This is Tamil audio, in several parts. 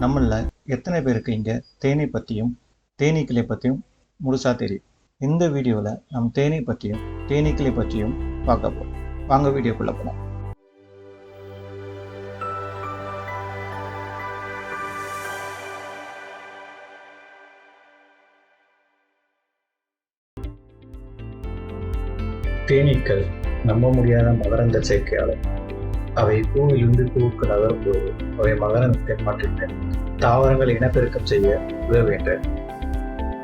நம்மளில் எத்தனை பேருக்கு இங்கே தேனை பற்றியும் தேனீக்களை பற்றியும் முழுசாக தெரியும். இந்த வீடியோவில் நம் தேனை பற்றியும் தேனீக்களை பற்றியும் பார்க்க போகிறோம் வாங்க வீடியோக்குள்ளே போகலாம் தேனீக்கள் நம்ப முடியாத மகரந்த சேர்க்கையாளர். அவை பூவிலிருந்து பூவுக்கு நகரும்போது அவை மகரந்தத்தை மாற்றின தாவரங்கள் இனப்பெருக்கம் செய்ய உதவுகின்றன.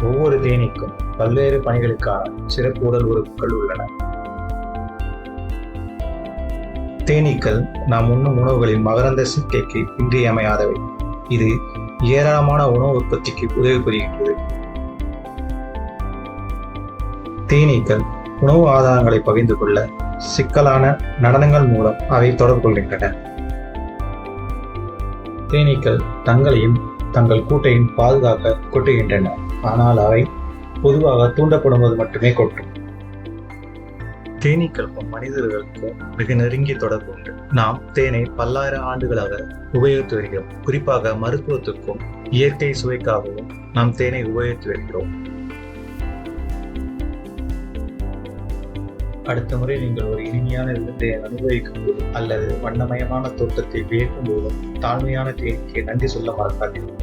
ஒவ்வொரு தேனீக்கும் பல்வேறு பணிகளுக்கான சிறப்பு உடல் உறுப்புகள் உள்ளன. தேனீக்கள் நாம் உண்ணும் உணவுகளின் மகரந்த சேர்க்கைக்கு இன்றியமையாதவை. இது ஏராளமான உணவு உற்பத்திக்கு உதவி புரிகின்றது. தேனீக்கள் உணவு ஆதாரங்களை பகிர்ந்து கொள்ள சிக்கலான நடனங்கள் மூலம் அவை தொடர்பு கொள்கின்றன. தேனீக்கள் தங்களையும் தங்கள் கூட்டையும் பாதுகாக்க கொட்டுகின்றன. ஆனால் அவை பொதுவாக தூண்டப்படும்போது மட்டுமே கொட்டும். தேனீக்களுக்கும் மனிதர்களுக்கும் மிக நெருங்கிய தொடர்பு உண்டு. நாம் தேனை பல்லாயிரம் ஆண்டுகளாக உபயோகித்து வருகிறோம். குறிப்பாக மருத்துவத்துக்கும் இயற்கை சுவைக்காகவும் நாம் தேனை உபயோகித்து வருகிறோம். அடுத்த முறை நீங்கள் ஒரு இனிமையான விருந்தை அனுபவிக்கும் போது அல்லது வண்ணமயமான தோட்டத்தை வியக்கும் போதும் தாழ்மையான தேனிக்கு நன்றி சொல்ல மறக்காதீர்கள்.